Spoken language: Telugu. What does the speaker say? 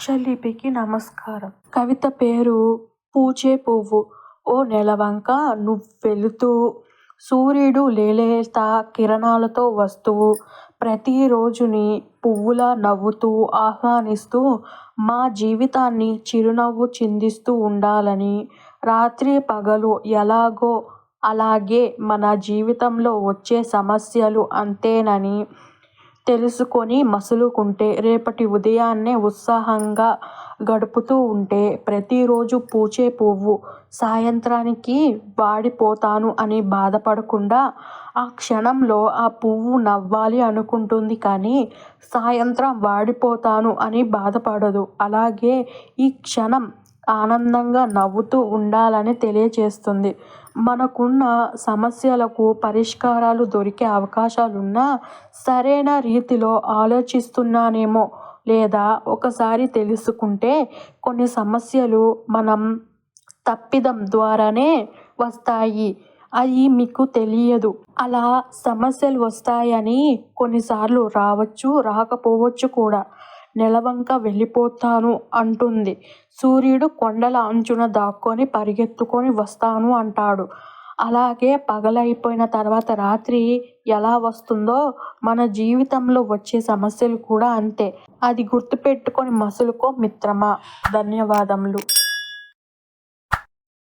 అక్షలిపికి నమస్కారం. కవిత పేరు పూచే పువ్వు. ఓ నెలవంక నువ్వెళుతూ, సూర్యుడు లేలేత కిరణాలతో వస్తూ, ప్రతిరోజుని పువ్వులా నవ్వుతూ ఆహ్వానిస్తూ, మా జీవితాన్ని చిరునవ్వు చిందిస్తూ ఉండాలని, రాత్రి పగలు ఎలాగో అలాగే మన జీవితంలో వచ్చే సమస్యలు అంతేనని తెలుసుకొని మసలుకుంటే, రేపటి ఉదయాన్నే ఉత్సాహంగా గడుపుతూ ఉంటే, ప్రతిరోజు పూచే పువ్వు సాయంత్రానికి వాడిపోతాను అని బాధపడకుండా, ఆ క్షణంలో ఆ పువ్వు నవ్వాలి అనుకుంటుంది కానీ, సాయంత్రం వాడిపోతాను అని బాధపడదు. అలాగే ఈ క్షణం ఆనందంగా నవ్వుతూ ఉండాలని తెలియజేస్తుంది. మనకున్న సమస్యలకు పరిష్కారాలు దొరికే అవకాశాలున్నా, సరైన రీతిలో ఆలోచిస్తున్నానేమో లేదా ఒకసారి తెలుసుకుంటే, కొన్ని సమస్యలు మనం తప్పిదం ద్వారానే వస్తాయి అది మీకు తెలియదు. అలా సమస్యలు వస్తాయని కొన్నిసార్లు రావచ్చు రాకపోవచ్చు కూడా. నెలవంక వెళ్ళిపోతాను అంటుంది. సూర్యుడు కొండల అంచున దాక్కుని పరిగెత్తుకొని వస్తాను అంటాడు. అలాగే పగలైపోయిన తర్వాత రాత్రి ఎలా వస్తుందో, మన జీవితంలో వచ్చే సమస్యలు కూడా అంతే. అది గుర్తుపెట్టుకొని మసులుకో మిత్రమా! ధన్యవాదములు.